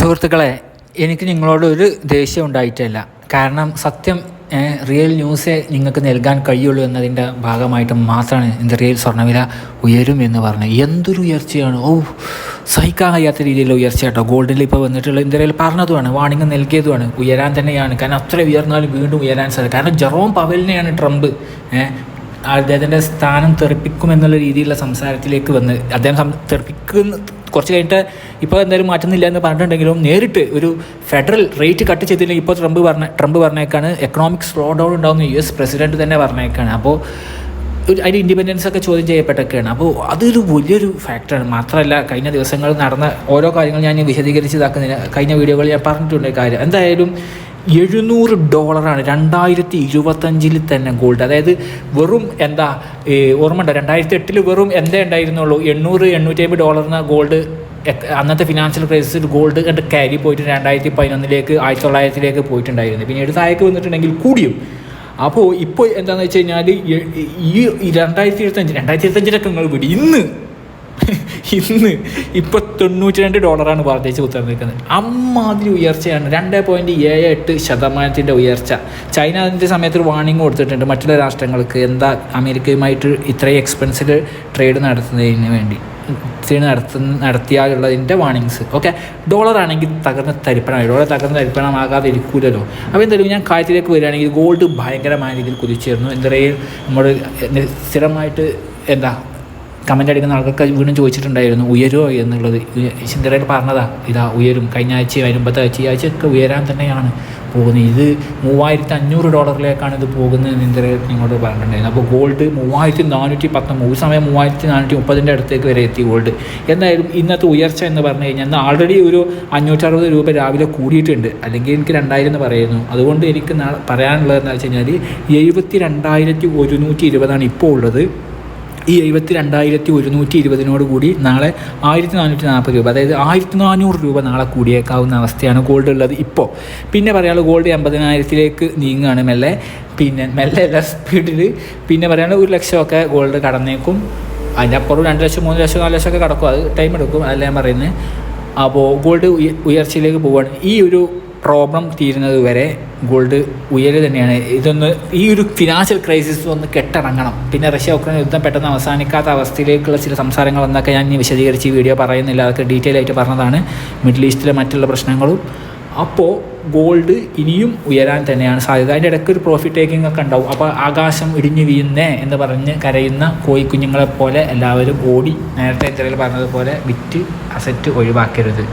സുഹൃത്തുക്കളെ എനിക്ക് നിങ്ങളോട് ഒരു ദേഷ്യം ഉണ്ടായിട്ടില്ല കാരണം സത്യം റിയൽ ന്യൂസേ നിങ്ങൾക്ക് നൽകാൻ കഴിയുള്ളൂ എന്നതിന്റെ ഭാഗമായിട്ട് മാത്രമാണ് എന്റെ റിയൽ സ്വർണവില ഉയരും എന്ന് പറഞ്ഞത്. എന്തൊരു ഉയർച്ചയാണ്. ഓ സഹിക്കാൻ കഴിയാത്ത രീതിയിലുള്ള ഉയർച്ച കേട്ടോ. ഗോൾഡിൽ ഇപ്പോൾ വന്നിട്ടുള്ള ഇന്ത്യയിൽ പറഞ്ഞതുമാണ് വാണിംഗ് നൽകിയതുമാണ്. ഉയരാൻ തന്നെയാണ്. കാരണം അത്ര ഉയർന്നാലും വീണ്ടും ഉയരാൻ സാധിക്കും കാരണം ജെറോം പവലിനെയാണ് ട്രംപ് അദ്ദേഹത്തിന്റെ സ്ഥാനം തെറിപ്പിക്കുമെന്നുള്ള രീതിയിലുള്ള സംസാരത്തിലേക്ക് വന്ന് അദ്ദേഹം തെറിപ്പിക്കുന്ന കുറച്ച് കഴിഞ്ഞിട്ട് ഇപ്പോൾ എന്തായാലും മാറ്റുന്നില്ല എന്ന് പറഞ്ഞിട്ടുണ്ടെങ്കിലും നേരിട്ട് ഒരു ഫെഡറൽ റേറ്റ് കട്ട് ചെയ്തില്ലെങ്കിൽ ഇപ്പോൾ ട്രംപ് പറഞ്ഞ ട്രംപ് പറഞ്ഞേക്കാണ് എക്കണോമിക് സ്ലോ ഡൗൺ ഉണ്ടാകുന്ന യു എസ് പ്രസിഡന്റ് തന്നെ പറഞ്ഞേക്കാണ്. അപ്പോൾ അതിന്റെ ഇൻഡിപെൻഡൻസ് ഒക്കെ ചോദ്യം ചെയ്യപ്പെട്ടൊക്കെയാണ്. അപ്പോൾ അതൊരു വലിയൊരു ഫാക്ടറാണ് മാത്രമല്ല കഴിഞ്ഞ ദിവസങ്ങളിൽ നടന്ന ഓരോ കാര്യങ്ങൾ ഞാൻ വിശദീകരിച്ച് ഇതാക്കുന്നില്ല കഴിഞ്ഞ വീഡിയോകളിൽ ഞാൻ പറഞ്ഞിട്ടുണ്ട് കാര്യം. എന്തായാലും എഴുന്നൂറ് ഡോളറാണ് രണ്ടായിരത്തി ഇരുപത്തഞ്ചിൽ തന്നെ ഗോൾഡ് അതായത് വെറും എന്താ ഓർമ്മയുണ്ടോ? രണ്ടായിരത്തി എട്ടിൽ വെറും എന്തേ ഉണ്ടായിരുന്നുള്ളൂ? എണ്ണൂറ് എണ്ണൂറ്റി അമ്പത് ഡോളറിന് ഗോൾഡ് അന്നത്തെ ഫിനാൻഷ്യൽ ക്രൈസിൽ ഗോൾഡ് കണ്ട് കയറി പോയിട്ട് രണ്ടായിരത്തി പതിനൊന്നിലേക്ക് ആയിരത്തി തൊള്ളായിരത്തിലേക്ക് പോയിട്ടുണ്ടായിരുന്നു പിന്നീട് താഴേക്ക് വന്നിട്ടുണ്ടെങ്കിൽ കൂടിയും. അപ്പോൾ ഇപ്പോൾ എന്താണെന്ന് വെച്ച് കഴിഞ്ഞാൽ ഈ രണ്ടായിരത്തി ഇരുപത്തഞ്ച് രണ്ടായിരത്തി ഇരുപത്തഞ്ചിലൊക്കെ നിങ്ങൾ വിടി. ഇന്ന് ഇന്ന് ഇപ്പോൾ തൊണ്ണൂറ്റി രണ്ട് ഡോളറാണ് വർദ്ധിച്ച് കുത്തിർന്നിരിക്കുന്നത് അമ്മാതിരി ഉയർച്ചയാണ്. രണ്ട് പോയിന്റ് ഏഴ് എട്ട് ശതമാനത്തിന്റെ ഉയർച്ച. ചൈന അതിന്റെ സമയത്ത് ഒരു വാണിംഗ് കൊടുത്തിട്ടുണ്ട്. മറ്റുള്ള രാഷ്ട്രങ്ങൾക്ക് എന്താ അമേരിക്കയുമായിട്ട് ഇത്രയും എക്സ്പെൻസിൽ ട്രേഡ് നടത്തുന്നതിന് വേണ്ടി നടത്തുന്ന നടത്തിയാലുള്ളതിന്റെ വാണിങ്സ് ഓക്കെ ഡോളർ ആണെങ്കിൽ തകർന്ന് തരിപ്പണമായി. ഡോളർ തകർന്ന് തരിപ്പണമാകാതെ ഇരിക്കൂലല്ലോ അപ്പോൾ എന്തായാലും ഞാൻ കാര്യത്തിലേക്ക് വരികയാണെങ്കിൽ ഗോൾഡ് ഭയങ്കരമായ രീതിയിൽ കുതിച്ചിരുന്നു എന്താ പറയുക നമ്മൾ സ്ഥിരമായിട്ട് എന്താ കമന്റ് അടിക്കുന്ന ആൾക്കൊക്കെ വീണ്ടും ചോദിച്ചിട്ടുണ്ടായിരുന്നു ഉയരുമോ എന്നുള്ളത്. ചിന്തറയിൽ പറഞ്ഞതാ ഇതാ ഉയരും. കഴിഞ്ഞ ആഴ്ച വരുമ്പോഴത്തെ ആഴ്ച ഈ ആഴ്ചയൊക്കെ ഉയരാൻ തന്നെയാണ് പോകുന്നത്. ഇത് മൂവായിരത്തി അഞ്ഞൂറ് ഡോളറിലേക്കാണ് ഇത് പോകുന്നത് ചിന്തറയിൽ നിങ്ങളോട് പറഞ്ഞിട്ടുണ്ടായിരുന്നു. അപ്പോൾ ഗോൾഡ് മൂവായിരത്തി നാനൂറ്റി പത്തൊമ്പത് ഒരു സമയം മൂവായിരത്തി നാനൂറ്റി മുപ്പതിന്റെ അടുത്തേക്ക് വരെ എത്തി ഗോൾഡ്. എന്തായാലും ഇന്നത്തെ ഉയർച്ച എന്ന് പറഞ്ഞു കഴിഞ്ഞാൽ ഇന്ന് ആൾറെഡി ഒരു അഞ്ഞൂറ്ററുപത് രൂപ രാവിലെ കൂടിയിട്ടുണ്ട്. അല്ലെങ്കിൽ എനിക്ക് രണ്ടായിരം എന്ന് പറയുന്നു. അതുകൊണ്ട് എനിക്ക് നാളെ പറയാനുള്ളത് എന്താ വെച്ച് കഴിഞ്ഞാൽ എഴുപത്തി രണ്ടായിരത്തി ഒരുന്നൂറ്റി ഇരുപതാണ് ഇപ്പോൾ ഉള്ളത്. ഈ എഴുപത്തി രണ്ടായിരത്തി ഒരുന്നൂറ്റി ഇരുപതിനോട് കൂടി നാളെ ആയിരത്തി നാനൂറ്റി നാൽപ്പത് രൂപ അതായത് ആയിരത്തി നാനൂറ് രൂപ നാളെ കൂടിയേക്കാവുന്ന അവസ്ഥയാണ് ഗോൾഡ് ഉള്ളത് ഇപ്പോൾ പിന്നെ പറയാനുള്ള ഗോൾഡ് എൺപതിനായിരത്തിലേക്ക് നീങ്ങുകയാണ് മെല്ലെ. പിന്നെ മെല്ലെ എല്ലാ സ്പീഡിൽ പിന്നെ പറയാനുള്ള ഒരു ലക്ഷമൊക്കെ ഗോൾഡ് കടന്നേക്കും. അതിന്റെ അപ്പുറം രണ്ട് ലക്ഷം മൂന്ന് ലക്ഷം നാല് ലക്ഷമൊക്കെ കടക്കും. അത് ടൈം എടുക്കും അതല്ല ഞാൻ പറയുന്നത്. അപ്പോൾ ഗോൾഡ് ഉയ- ഉയർച്ചയിലേക്ക് പോവുകയാണ് ഈ ഒരു പ്രോബ്ലം തീരുന്നത് വരെ ഗോൾഡ് ഉയര് തന്നെയാണ്. ഇതൊന്ന് ഈ ഒരു ഫിനാൻഷ്യൽ ക്രൈസിസ് ഒന്ന് കെട്ടിറങ്ങണം പിന്നെ റഷ്യ ഉക്രൈൻ യുദ്ധം പെട്ടെന്ന് അവസാനിക്കാത്ത അവസ്ഥയിലേക്കുള്ള ചില സംസാരങ്ങൾ എന്നൊക്കെ ഞാൻ ഇനി വിശദീകരിച്ച് ഈ വീഡിയോ പറയുന്നില്ല. അതൊക്കെ ഡീറ്റെയിൽ ആയിട്ട് പറഞ്ഞതാണ്. മിഡിൽ ഈസ്റ്റിലെ മറ്റുള്ള പ്രശ്നങ്ങളും. അപ്പോൾ ഗോൾഡ് ഇനിയും ഉയരാൻ തന്നെയാണ് സാധ്യത. അതിന്റെ ഇടയ്ക്ക് ഒരു പ്രോഫിറ്റ് ടേക്കിംഗ് ഒക്കെ ഉണ്ടാവും. അപ്പോൾ ആകാശം ഇടിഞ്ഞു വീഴുന്നേ എന്ന് പറഞ്ഞ് കരയുന്ന കോഴിക്കുഞ്ഞുങ്ങളെ പോലെ എല്ലാവരും ഓടി നേരത്തെ ഇത്രയിൽ പറഞ്ഞതുപോലെ വിറ്റ് അസറ്റ് ഒഴിവാക്കരുത്.